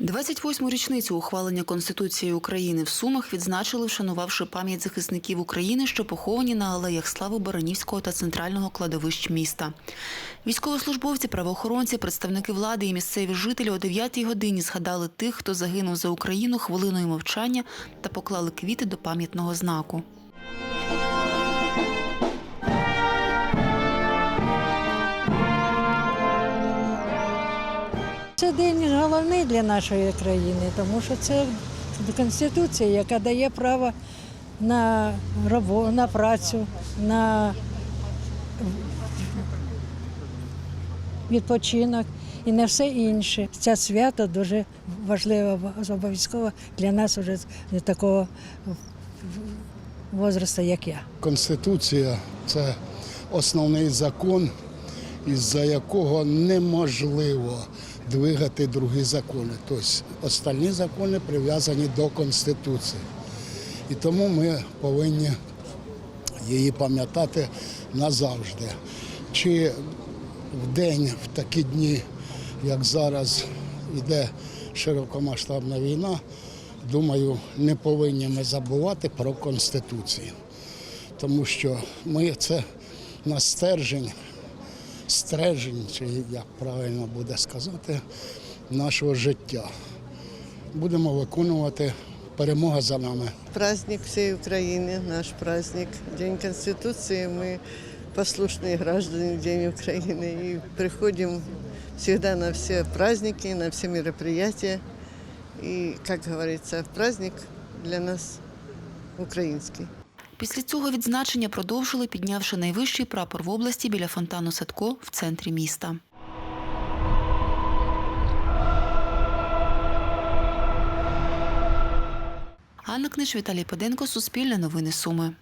28-му річницю ухвалення Конституції України в Сумах відзначили, вшанувавши пам'ять захисників України, що поховані на алеях слави Баранівського та центрального кладовищ міста. Військовослужбовці, правоохоронці, представники влади і місцеві жителі о 9-й годині згадали тих, хто загинув за Україну хвилиною мовчання та поклали квіти до пам'ятного знаку. Це день головний для нашої країни, тому що це конституція, яка дає право на роботу, на працю, на відпочинок і на все інше. Це свято дуже важливо, обов'язково для нас вже такого возрасту, як я. Конституція це основний закон, із-за якого неможливо двигати другі закони. Тобто остальні закони прив'язані до Конституції. І тому ми повинні її пам'ятати назавжди. Чи в день, в такі дні, як зараз йде широкомасштабна війна, думаю, не повинні ми забувати про Конституцію. Тому що ми це на стержень, стрежень, чи як правильно буде сказати, нашого життя. Будемо виконувати перемога за нами. Праздник всей Украины, наш праздник, День Конституции. Мы послушные граждане День Украины и приходим всегда на все праздники, на все мероприятия. И, как говорится, праздник для нас украинский. Після цього відзначення продовжили, піднявши найвищий прапор в області біля фонтану Садко в центрі міста. Анна Книж, Віталій Педенко, Суспільне новини Суми.